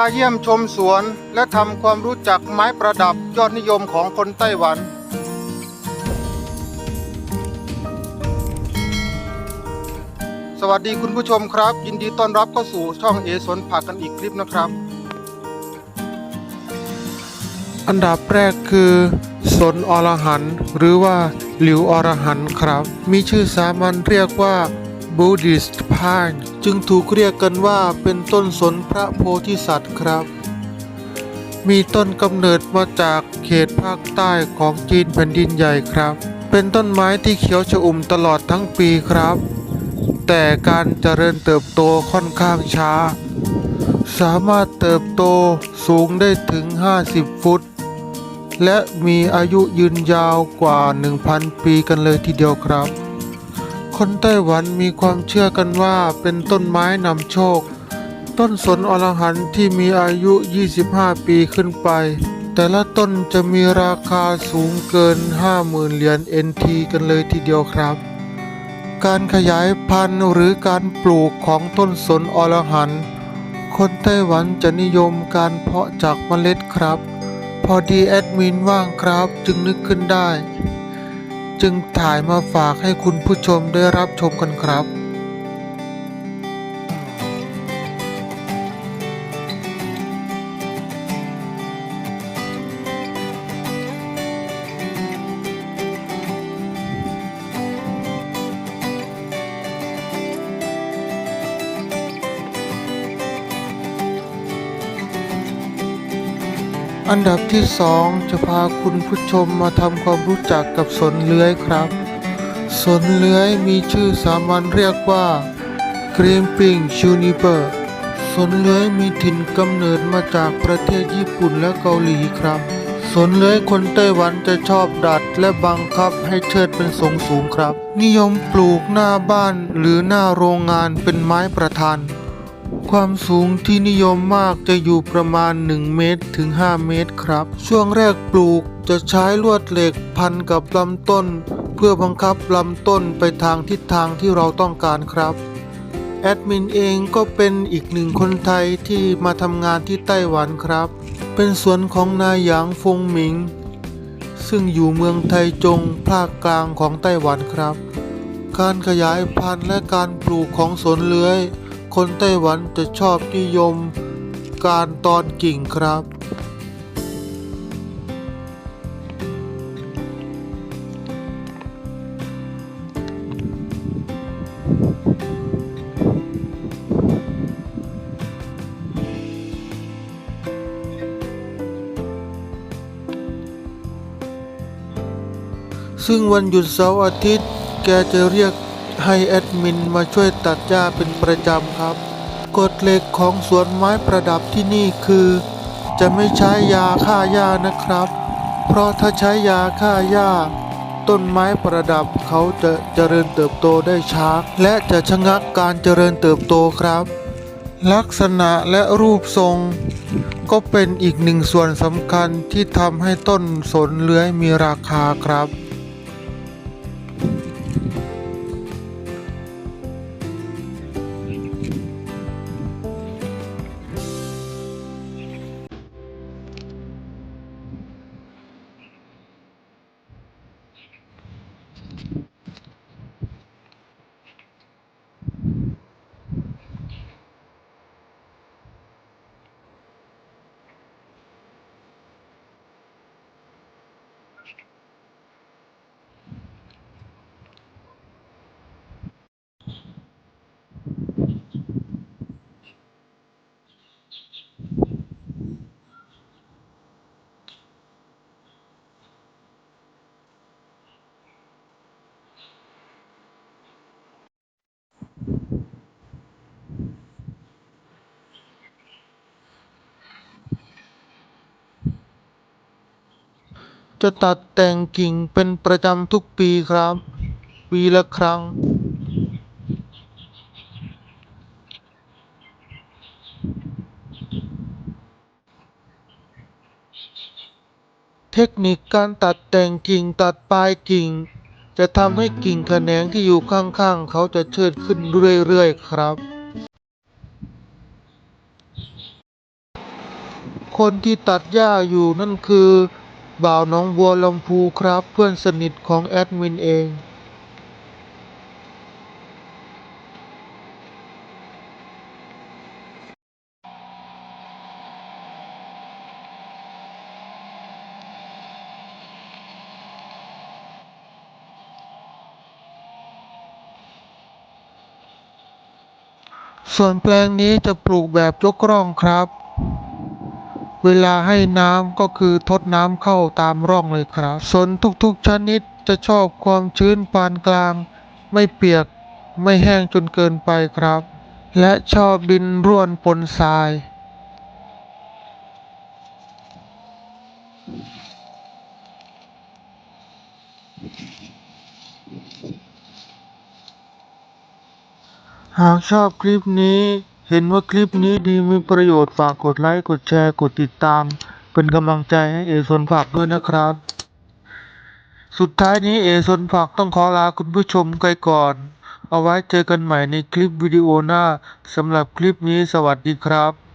าเยี่ยมชมสวนและทำความรู้จักไม้ประดับยอดนิยมของคนไต้หวัน สวัสดีคุณผู้ชมครับ ยินดีต้อนรับเข้าสู่ช่องเอสวนผักกันอีกคลิปนะครับ อันดับแรกคือสนอรหันหรือว่าหลิวอรหันครับ มีชื่อสามัญเรียกว่า Buddhist Pine จึงถูกเรียกกันว่าเป็นต้นสนพระโพธิสัตว์ครับ มีต้นกำเนิดมาจากเขตภาคใต้ของจีนแผ่นดินใหญ่ครับ เป็นต้นไม้ที่เขียวชอุ่มตลอดทั้งปีครับ แต่การเจริญเติบโตค่อนข้างช้า สามารถเติบโตสูงได้ถึง 50 ฟุต และมีอายุยืนยาวกว่า 1,000 ปีกันเลยทีเดียวครับ คนไต้หวันมีความเชื่อกันว่าเป็นต้นไม้นำโชค ต้นสนอรหันที่มีอายุ 25 ปีขึ้นไป แต่ละต้นจะมีราคาสูงเกิน 50,000 เหรียญ NT กันเลยทีเดียวครับ การขยายพันธุ์หรือการปลูกของต้นสนอรหันคนไต้หวันจะนิยมการเพาะจากเมล็ดครับ พอดีแอดมินว่างครับจึงนึกขึ้นได้ จึงถ่ายมาฝากให้คุณผู้ชมได้รับชมกันครับ อันดับที่สองจะพาคุณผู้ชมมาทำความรู้จักกับสนเลื้อยครับ สนเลื้อยมีชื่อสามัญเรียกว่ากรีมปิงชูนิเปอร์สนเลื้อยมีถิ่นกำเนิดมาจากประเทศญี่ปุ่นและเกาหลีครับ สนเลื้อยคนไต้หวันจะชอบดัดและบังคับให้เชิดเป็นทรงสูงครับ นิยมปลูกหน้าบ้านหรือหน้าโรงงานเป็นไม้ประธาน ความสูงที่นิยมมากจะอยู่ประมาณ 1 เมตรถึง 5 เมตรครับ ช่วงแรกปลูกจะใช้ลวดเหล็กพันกับลำต้น เพื่อบังคับลำต้นไปทางทิศทางที่เราต้องการครับแอดมินเองก็เป็นอีกหนึ่งคนไทยที่มาทำงานที่ไต้หวันครับ เป็นสวนของนายหยางฟงหมิง ซึ่งอยู่เมืองไทจงภาคกลางของไต้หวันครับ การขยายพันธุ์และการปลูกของสวนเลื้อย คนไต้หวันจะชอบนิยมการตอนกิ่งครับ ซึ่งวันหยุดเสาร์อาทิตย์แกจะเรียก ให้แอดมินมาช่วยตัดหญ้าเป็นประจำครับ กฎเหล็กของสวนไม้ประดับที่นี่คือ จะไม่ใช้ยาฆ่าหญ้านะครับ เพราะถ้าใช้ยาฆ่าหญ้า ต้นไม้ประดับเขาจะเจริญเติบโตได้ช้า และจะชะงักการเจริญเติบโตครับ ลักษณะและรูปทรง ก็เป็นอีกหนึ่งส่วนสำคัญที่ทำให้ต้นสนเลื้อยมีราคาครับ จะตัดแต่งกิ่งเป็นประจำทุกปีครับ ปีละครั้งเทคนิคการตัดแต่งกิ่งตัดปลายกิ่ง จะทำให้กิ่งแขนงที่อยู่ข้างๆ เขาจะเชิดขึ้นเรื่อยๆครับ คนที่ตัดหญ้าอยู่นั่นคือ บ่าวหน้องบัวลำพูครับ เพื่อนสนิทของแอดมินเองส่วนแปลงนี้จะปลูกแบบยกร่องครับ เวลาให้น้ำก็คือทดน้ำเข้าตามร่องเลยครับสนทุกๆชนิดจะชอบความชื้นปานกลาง ไม่เปียกไม่แห้งจนเกินไปครับ และชอบดินร่วนปนทรายหากชอบคลิปนี้ เห็นว่าคลิปนี้ดีมีประโยชน์ฝากกดไลค์ กดแชร์ กดติดตาม เป็นกำลังใจให้เอซนฝากด้วยนะครับ สุดท้ายนี้เอซนฝากต้องขอลาคุณผู้ชมไปก่อน เอาไว้เจอกันใหม่ในคลิปวิดีโอหน้าสำหรับคลิปนี้สวัสดีครับ